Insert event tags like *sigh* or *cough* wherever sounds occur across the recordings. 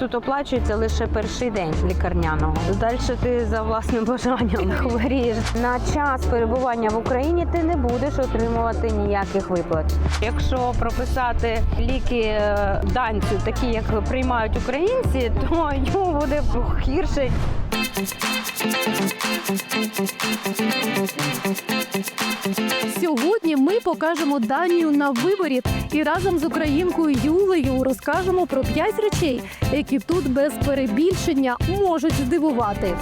тут оплачується лише перший день лікарняного. Далі ти за власним бажанням *laughs* хворієш. На час перебування в Україні ти не будеш отримувати ніяких виплат. Якщо прописати ліки е, данцю, такі як приймають українці, то йому буде гірше. Сьогодні ми покажемо Данію на виборі і разом з українкою Юлею розкажемо про п'ять речей, які тут без перебільшення можуть здивувати.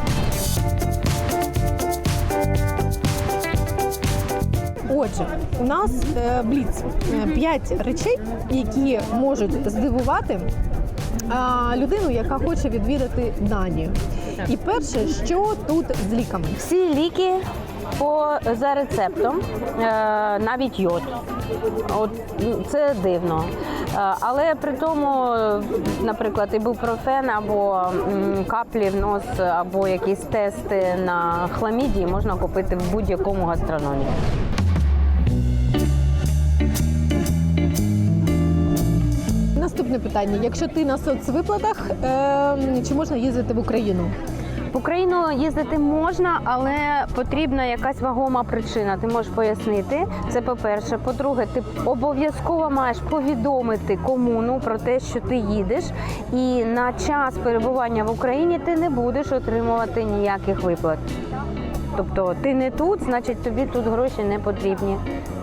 Отже, у нас е, бліц Е, п'ять речей, які можуть здивувати а, людину, яка хоче відвідати Данію. І перше, що тут з ліками? Всі ліки по за рецептом, е, навіть йод. От це дивно. Е, Але при тому, наприклад, ібупрофен або каплі в нос, або якісь тести на хламідії можна купити в будь-якому гастрономі. Наступне питання: якщо ти на соцвиплатах, е, чи можна їздити в Україну? Україну їздити можна, але потрібна якась вагома причина. Ти можеш пояснити. Це по-перше. По-друге, ти обов'язково маєш повідомити комуну про те, що ти їдеш, і на час перебування в Україні ти не будеш отримувати ніяких виплат. Тобто ти не тут, значить тобі тут гроші не потрібні.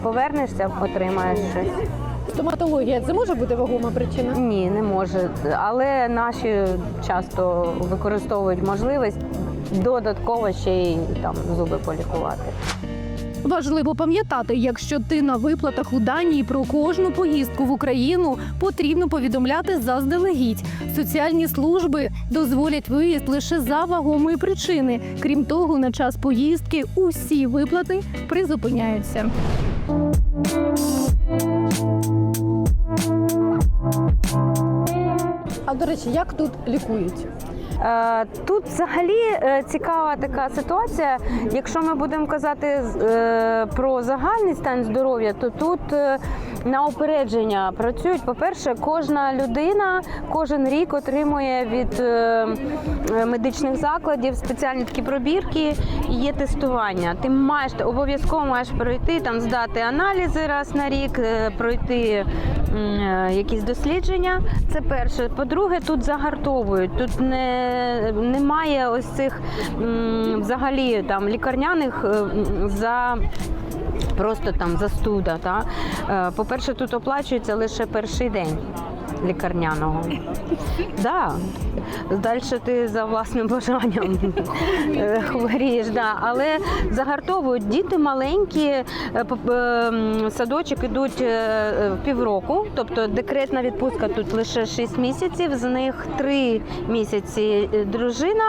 Повернешся, отримаєш щось. Стоматологія це може бути вагома причина? Ні, не може. Але наші часто використовують можливість додатково ще й там зуби полікувати. Важливо пам'ятати, якщо ти на виплатах у Данії про кожну поїздку в Україну потрібно повідомляти заздалегідь. Соціальні служби дозволять виїзд лише за вагомої причини. Крім того, на час поїздки усі виплати призупиняються. До речі, як тут лікують? Е, Тут взагалі е, цікава така ситуація. Якщо ми будемо казати е, про загальний стан здоров'я, то тут на опередження працюють. По-перше, кожна людина кожен рік отримує від е, е, медичних закладів спеціальні такі пробірки і є тестування. Ти маєш обов'язково маєш пройти там, здати аналізи раз на рік, е, пройти якісь дослідження. Це перше. По-друге, тут загартовують. Тут не, немає ось цих взагалі там лікарняних за. Просто там застуда. Та? Е, По-перше, тут оплачується лише перший день лікарняного. Да. Далі ти за власним бажанням е, хворієш. Да. Але загартовують діти маленькі, е, е, садочок ідуть півроку, тобто декретна відпустка тут лише 6 місяців, з них 3 місяці дружина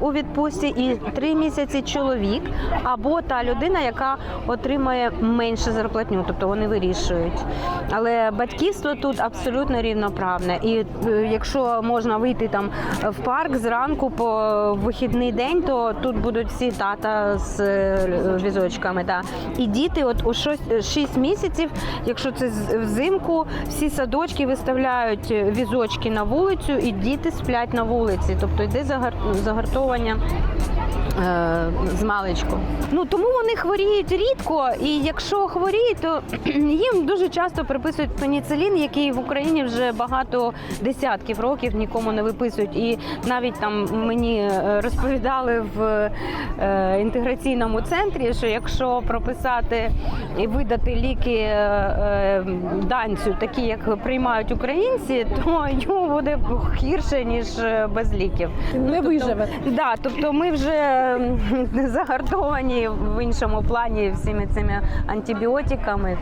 у відпустці і 3 місяці чоловік, або та людина, яка отримає менше зарплатню, тобто вони вирішують. Але батьківство тут абсолютно рівноправне. І е, якщо можна вийти там в парк зранку по вихідний день, то тут будуть всі тата з е, візочками. Да. І діти, от у 6 місяців, якщо це взимку, всі садочки виставляють візочки на вулицю, і діти сплять на вулиці. Тобто йде загар- загартовання е, з маличку. Ну тому вони хворіють рідко, і якщо хворіють, то *clears throat* їм дуже часто приписують пеніцилін, який в Україні вже багато десятків років нікому не виписують. І навіть там мені е, розповідали в е, інтеграційному центрі, що якщо прописати і видати ліки е, е, данцю, такі як приймають українці, то йому буде гірше ніж е, без ліків. Не виживе. Да, тобто ми вже *laughs* загартовані в іншому плані всіми цими антибіотиками.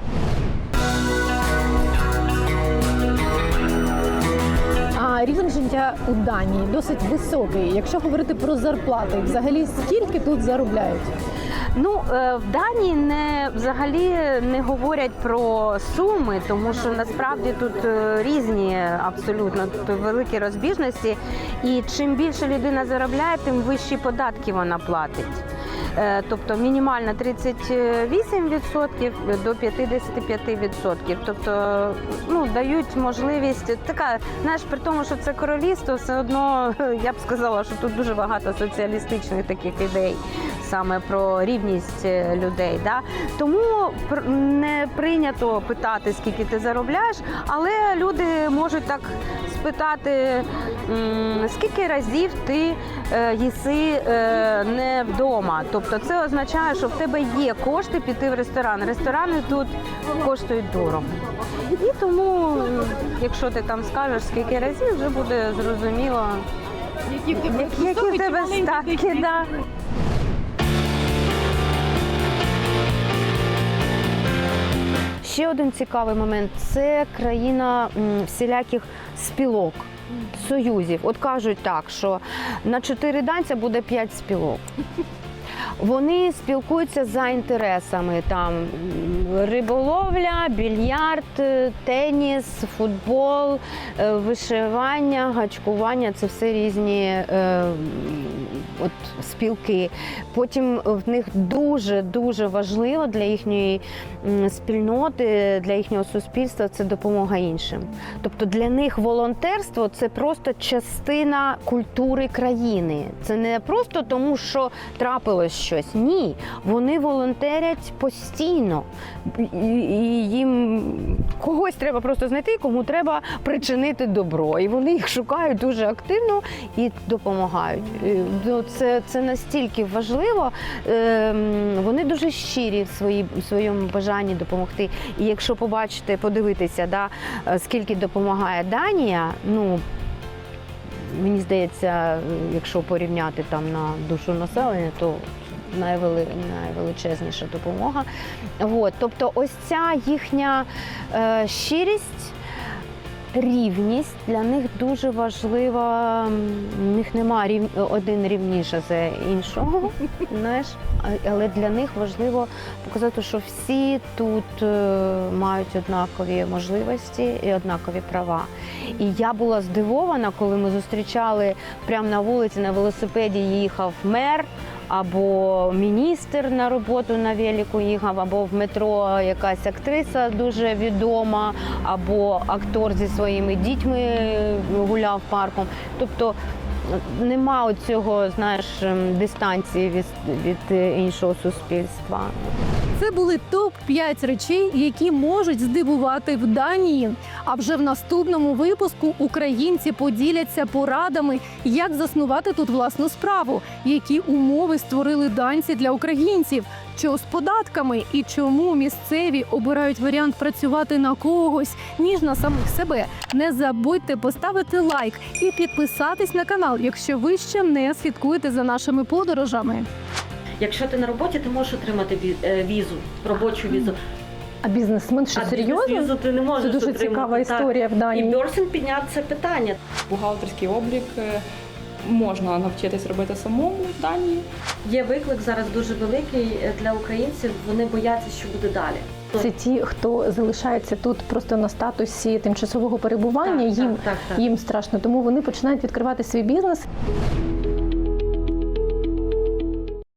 А рівень життя у Данії досить високий. Якщо говорити про зарплати, взагалі скільки тут заробляють? Ну е, в Данії не взагалі не говорять про суми, тому що насправді тут е, різні абсолютно тут великі розбіжності. І чим більше людина заробляє, тим вищі податки вона платить. Е, Тобто мінімальна 38% до 55%. Тобто ну, дають можливість така, знаєш, при тому, що це королівство, все одно *laughs* я б сказала, що тут дуже багато соціалістичних таких ідей саме про рівність е, людей. Да? Тому не прийнято питати, скільки ти заробляєш, але люди можуть так спитати, скільки разів ти е, їси е, не вдома. Тобто це означає, що в тебе є кошти піти в ресторан. Ресторани тут коштують дорого. І тому, якщо ти там скажеш скільки разів, вже буде зрозуміло, Які в тебе, статки. Да. Ще один цікавий момент це країна всіляких спілок. Союзів, от кажуть так, що на чотири данця буде п'ять спілок. Вони спілкуються за інтересами там риболовля, більярд, е, теніс, футбол, е, вишивання, гачкування це все різні е, от, спілки. Потім в них дуже дуже важливо для їхньої спільноти, для їхнього суспільства це допомога іншим. Тобто для них волонтерство це просто частина культури країни. Це не просто тому, що трапилось щось. Ні, вони волонтерять постійно. І- їм когось треба просто знайти, кому треба причинити добро. І вони їх шукають дуже активно і допомагають. Ну, Це, це настільки важливо. Ем, Вони дуже щирі в свої, в своєму бажанні допомогти. І якщо побачити, подивитися, да, е, скільки допомагає Данія, ну мені здається, якщо порівняти там на душу населення, то найвели, найвеличезніша допомога. От, тобто, ось ця їхня е, щирість. Рівність для них дуже важлива. У них немає рів... один рівніше за іншого, *laughs* знаєш, але для них важливо показати, що всі тут е, мають однакові можливості і однакові права. І я була здивована, коли ми зустрічали прямо на вулиці на велосипеді їхав мер. Або міністр на роботу на велику їхав, або в метро якась актриса дуже відома, або актор зі своїми дітьми гуляв парком. Тобто нема цього, знаєш, ем, дистанції від, від е, іншого суспільства. Це були топ 5 речей, які можуть здивувати в Данії. А вже в наступному випуску українці поділяться порадами, як заснувати тут власну справу, які умови створили данці для українців, що з податками і чому місцеві обирають варіант працювати на когось ніж на самих себе. Не забудьте поставити лайк і підписатись на канал, якщо ви ще не слідкуєте за нашими подорожами. Якщо ти на роботі, ти можеш отримати е, візу, робочу візу. А бізнесмен що а серйозно? візу ти не можеш Це дуже отримати. цікава Так. історія в І Данії. Бьорсен підняв це питання. Бухгалтерський облік е, можна навчитись робити самому в Данії. Є виклик зараз дуже великий е, для українців. Вони бояться, що буде далі. Це ті, хто залишається тут просто на статусі тимчасового перебування. Так, їм так, так, так. їм страшно, тому вони починають відкривати свій бізнес.